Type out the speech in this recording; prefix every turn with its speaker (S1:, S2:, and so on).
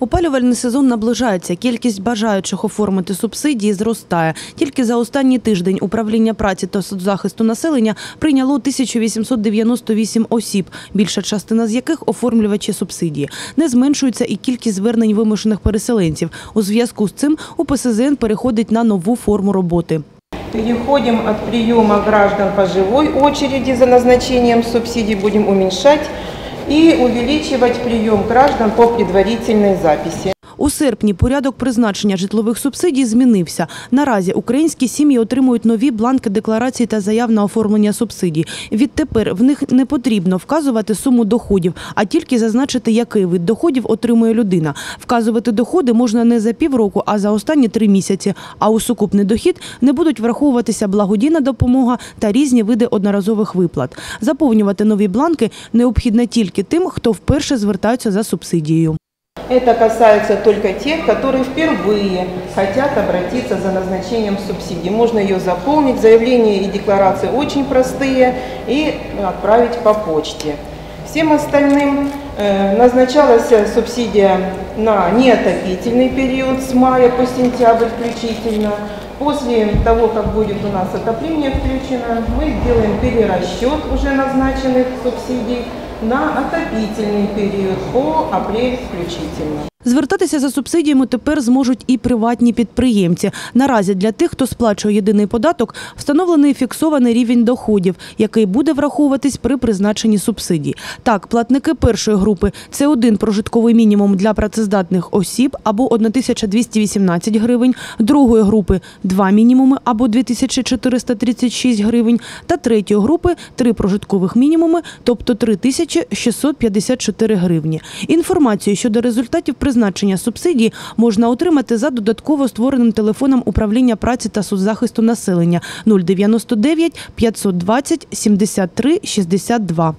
S1: Опалювальний сезон наближається. Кількість бажаючих оформити субсидії зростає. Тільки за останній тиждень управління праці та соцзахисту населення прийняло 1898 осіб, більша частина з яких оформлювачі субсидії. Не зменшується і кількість звернень вимушених переселенців. У зв'язку з цим УПСЗН переходить на нову форму роботи.
S2: Переходим от приема граждан по живой очереди за назначением субсидий, будем уменьшать и увеличивать прием граждан по предварительной записи.
S1: У серпні порядок призначення житлових субсидій змінився. Наразі українські сім'ї отримують нові бланки декларацій та заяв на оформлення субсидій. Відтепер в них не потрібно вказувати суму доходів, а тільки зазначити, який вид доходів отримує людина. Вказувати доходи можна не за півроку, а за останні три місяці. А у сукупний дохід не будуть враховуватися благодійна допомога та різні види одноразових виплат. Заповнювати нові бланки необхідно тільки тим, хто вперше звертаються за субсидією.
S2: Это касается только тех, которые впервые хотят обратиться за назначением субсидий. Можно ее заполнить, заявление и декларации очень простые, и отправить по почте. Всем остальным э, назначалась субсидия на неотопительный период с мая по сентябрь включительно. После того, как будет у нас отопление включено, мы сделаем перерасчет уже назначенных субсидий на отопительный период по апрель включительно.
S1: Звертатися за субсидіями тепер зможуть і приватні підприємці. Наразі для тих, хто сплачує єдиний податок, встановлений фіксований рівень доходів, який буде враховуватись при призначенні субсидій. Так, платники першої групи це один прожитковий мінімум для працездатних осіб або 1218 гривень, другої групи два мінімуми або 2436 гривень, та третьої групи три прожиткових мінімуми, тобто 3654 гривні. Інформацію щодо результатів призначення субсидії можна отримати за додатково створеним телефоном управління праці та соцзахисту населення 099 520 73 62.